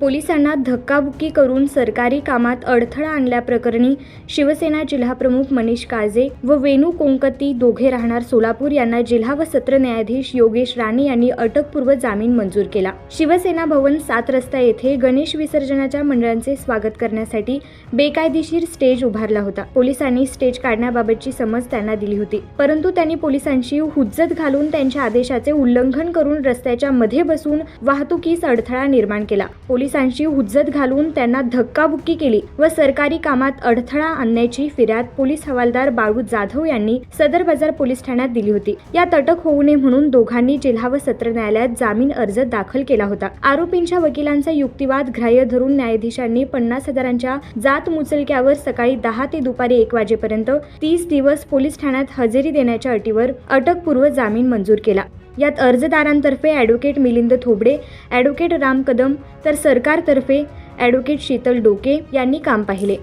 पोलिसांना धक्काबुक्की करून सरकारी कामात अडथळा आणल्याप्रकरणी शिवसेना जिल्हाप्रमुख मनीष काळजे व वेणू कोंकती दोघे राहणार सोलापूर यांना जिल्हा व सत्र न्यायाधीश योगेश राणे यांनी अटकपूर्व जामीन मंजूर केला. शिवसेना भवन सात रस्ता येथे गणेश विसर्जनाच्या मंडळांचे स्वागत करण्यासाठी बेकायदेशीर स्टेज उभारला होता. पोलिसांनी स्टेज काढण्याबाबतची समज त्यांना दिली होती. परंतु त्यांनी पोलिसांची हुज्जत घालून त्यांच्या आदेशाचे उल्लंघन करून रस्त्याच्या मध्ये बसून वाहतुकीस अडथळा निर्माण केला. पोलिसांशी हुज्जत घालून त्यांना धक्काबुक्की केली व सरकारी कामात अडथळा आणण्याची फिर्याद पोलीस हवालदार बाळू जाधव यांनी सदर बाजार पोलीस ठाण्यात दिली होती. यात अटक होऊ नये म्हणून दोघांनी जिल्हा व सत्र न्यायालयात जामीन अर्ज दाखल केला होता. आरोपींच्या वकिलांचा युक्तिवाद ग्राह्य धरून न्यायाधीशांनी पन्नास हजारांच्या जात मुचलक्यावर सकाळी दहा ते दुपारी एक वाजेपर्यंत तीस दिवस पोलीस ठाण्यात हजेरी देण्याच्या अटीवर अटकपूर्व जामीन मंजूर केला. यात अर्जदारांतर्फे ॲडव्होकेट मिलिंद थोबडे ॲडव्होकेट राम कदम तर सरकारतर्फे ॲडव्होकेट शीतल डोके यांनी काम पाहिले.